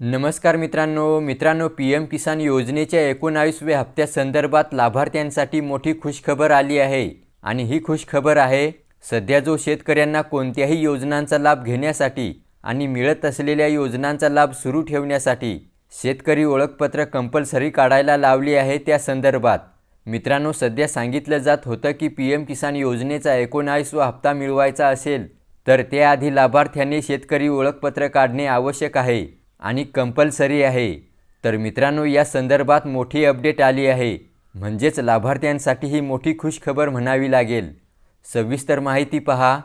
नमस्कार मित्रांनो मित्रांनो पी एम किसान योजनेच्या एकोणावीसव्या हप्त्यासंदर्भात लाभार्थ्यांसाठी मोठी खुशखबर आली आहे. आणि ही खुशखबर आहे सध्या जो शेतकऱ्यांना कोणत्याही योजनांचा लाभ घेण्यासाठी आणि मिळत असलेल्या योजनांचा लाभ सुरू ठेवण्यासाठी शेतकरी ओळखपत्र कंपल्सरी काढायला लावली आहे त्या संदर्भात. मित्रांनो सध्या सांगितलं जात होतं की पी एम किसान योजनेचा एकोणावीसवा हप्ता मिळवायचा असेल तर त्याआधी लाभार्थ्यांनी शेतकरी ओळखपत्र काढणे आवश्यक आहे. आणि कंपल्सरी आहे. तर मित्रांनो या संदर्भात मोठी अपडेट आली आहे. म्हणजेच लाभार्थ्यांसाठी ही मोठी खुशखबर म्हणावी लागेल. सविस्तर माहिती पहा.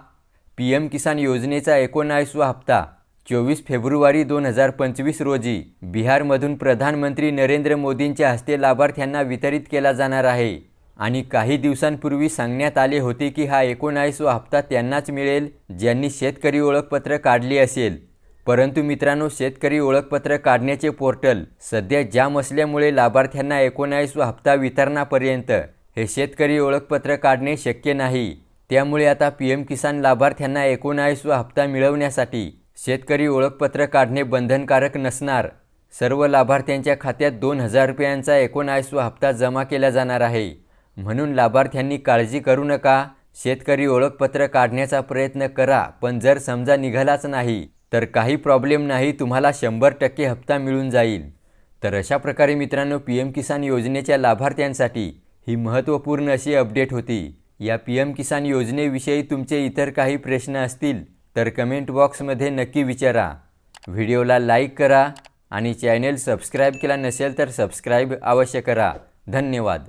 पी एम किसान योजनेचा एकोणावीसवा हप्ता चोवीस फेब्रुवारी दोन हजार पंचवीस रोजी बिहारमधून प्रधानमंत्री नरेंद्र मोदींच्या हस्ते लाभार्थ्यांना वितरित केला जाणार आहे. आणि काही दिवसांपूर्वी सांगण्यात आले होते की हा एकोणावीसवा हप्ता त्यांनाच मिळेल ज्यांनी शेतकरी ओळखपत्र काढली असेल. परंतु मित्रांनो शेतकरी ओळखपत्र काढण्याचे पोर्टल सध्या जाम असल्यामुळे लाभार्थ्यांना एकोणावीसवा हप्ता वितरणापर्यंत हे शेतकरी ओळखपत्र काढणे शक्य नाही. त्यामुळे आता पी एम किसान लाभार्थ्यांना एकोणावीसवा हप्ता मिळवण्यासाठी शेतकरी ओळखपत्र काढणे बंधनकारक नसणार. सर्व लाभार्थ्यांच्या खात्यात दोन हजार रुपयांचा एकोणावीसवा हप्ता जमा केला जाणार आहे. म्हणून लाभार्थ्यांनी काळजी करू नका. शेतकरी ओळखपत्र काढण्याचा प्रयत्न करा पण जर समजा निघालाच नाही तर काही प्रॉब्लेम नाही तुम्हाला शंभर टक्के हप्ता मिळून जाईल. तर अशा प्रकारे मित्रांनो पी एम किसान योजनेच्या लाभार्थ्यांसाठी ही महत्त्वपूर्ण अशी अपडेट होती. या पी एम किसान योजनेविषयी तुमचे इतर काही प्रश्न असतील तर कमेंट बॉक्समध्ये नक्की विचारा. व्हिडिओला लाईक करा आणि चॅनेल सबस्क्राईब केला नसेल तर सबस्क्राईब अवश्य करा. धन्यवाद.